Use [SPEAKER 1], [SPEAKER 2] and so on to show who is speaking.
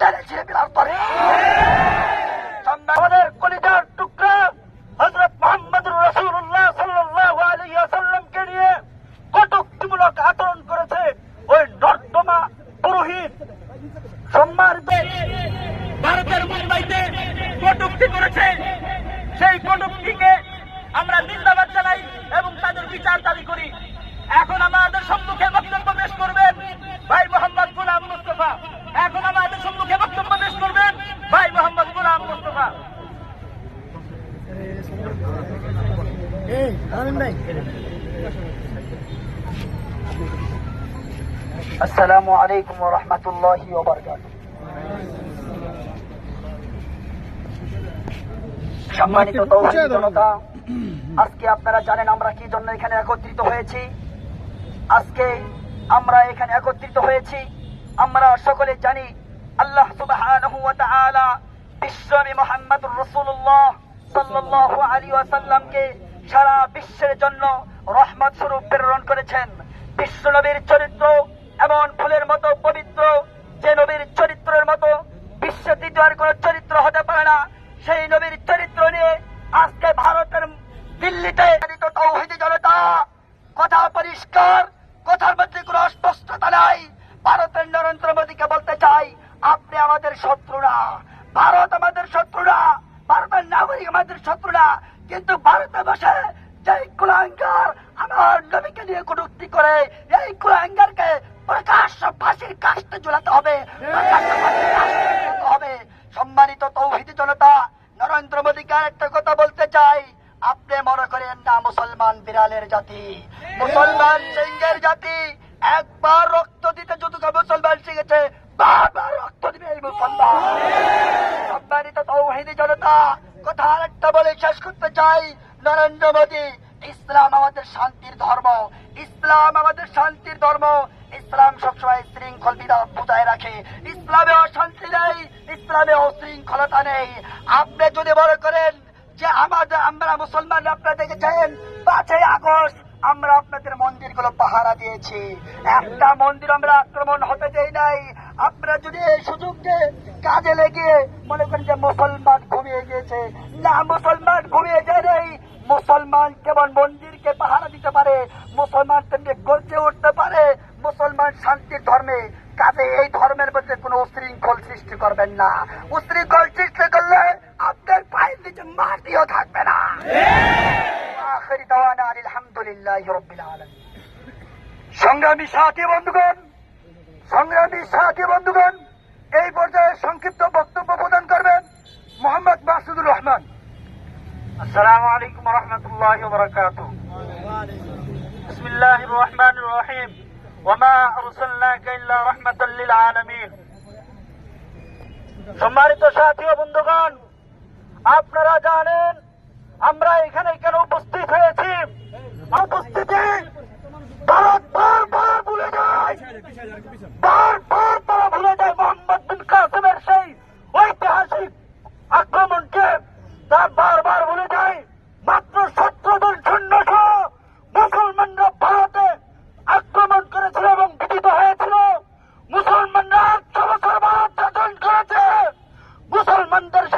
[SPEAKER 1] টেনে ছিঁড়ে দিলাম পরে।
[SPEAKER 2] আমাদের কলিজার টুকরা হজরত মোহাম্মদুর রসুল্লাহ সাল্লাহ আলী আসাল্লামকে নিয়ে কটুক্তিমূলক আচরণ করেছে ওই নর্দমা পুরোহিত। সম্মানিত ভারতের মুম্বাইতে কটুক্তি করেছে। সেই কটুক্তিকে আমরা নিন্দাবাদ চালাই এবং তাদের বিচার দাবি করি। এখন আমাদের
[SPEAKER 1] আসসালামু আলাইকুম রাহমাতুল্লাহি সম্মানিত জনতা আজকে আপনারা জানেন আমরা কি জন্য এখানে একত্রিত হয়েছি? আজকে আমরা এখানে একত্রিত হয়েছি। আমরা সকলে জানি আল্লাহ সুবহানাহু ওয়া তাআলা বিশ্বনবী মুহাম্মদুর রাসূলুল্লাহ সাল্লাল্লাহু আলাইহি ওয়াসাল্লামকে সারা বিশ্বের জন্য রহমত স্বরূপ প্রেরণ করেছেন। বিশ্বনবীর চরিত্র এমন ফুলের মতো পবিত্র যে নবীর চরিত্রের মতো বিশ্ব দ্বিতীয় কোন চরিত্র হতে পারে না। সেই নবীর চরিত্র নিয়ে আজকে ভারতের দিল্লিতে জনতা কথা পরিষ্কার, কথার মধ্যে কোনো অস্পষ্টতা নাই। ভারতের নরেন্দ্র মোদীকে বলতে চাই, আপনি আমাদের শত্রু না। ভারত আমাদের শত্রু না। ভারতের নাগরিক আমাদের শত্রু না। কিন্তু ভারতে বসে যেই কুলাঙ্গার আমার নবীকে নিয়ে কটুক্তি করে এই কুলাঙ্গারকে প্রকাশ্য ফাঁসির কাস্তে ঝুলাতে হবে। কাস্তে হবে। সম্মানিত তৌহিদি জনতা নরেন্দ্র মোদীকে একটা কথা বলতে চাই। আপনি মনে করেন না মুসলমান বিড়ালের জাতি? মুসলমান সিংহের জাতি? একবার রক্ত দিতে যতটুকু মুসলমান শিখেছে বারবার রক্ত দিবে এই মুসলমান সম্মানিত তৌহিদি জনতা কথা আরেকটা বলে শেষ করতে চাই, নরেন্দ্র মোদী, ইসলাম আমাদের শান্তির ধর্ম, ইসলাম আমাদের শান্তির ধর্ম। ইসলাম সবসময় শৃঙ্খল বিধান বজায় রাখে। ইসলামে অশান্তি নেই, ইসলামে অশৃঙ্খলতা নেই। আপনি যদি মনে করেন যে আমাদের, আমরা মুসলমান, আপনারা দেখেছেন? পাঁচই আগস্ট আমরা আপনাদের মন্দিরগুলো পাহারা দিয়েছি। একটা মন্দির আমরা আক্রমণ হতে দেই নাই। আপনারা যদি এই সুযোগকে কাজে লেগে মনে করেন যে মুসলমান ঘুমিয়ে গিয়েছে। না, মুসলমান ঘুমিয়ে যায় নেই। মুসলমান কেবল মন্দিরকে পাহারা দিতে পারে? মুসলমান তেমনি গর্জে উঠতে পারে। মুসলমান শান্তির ধর্মে। কাজে এই ধর্মের মধ্যে কোনো উশৃঙ্খল সৃষ্টি করবেন না। উশৃঙ্খল সৃষ্টি করলে আপনার পায়ের নিচে মাটিও থাকবে না। আলহামদুলিল্লাহ রব্বিল আলামিন। সংগ্রামী সাথী বন্ধুগণ, সংগ্রামী সাথী বন্ধুগণ, এই
[SPEAKER 2] আসসালামু আলাইকুম রহমতুল্লাহ বরকাত بسم الله الرحمن الرحيم وما أرسلناك إلا رحمة للعالمين সম্মানিত সাথী ও বন্ধুগণ আপনারা জানেন আমরা এখানে কেন উপস্থিত হয়েছি mandar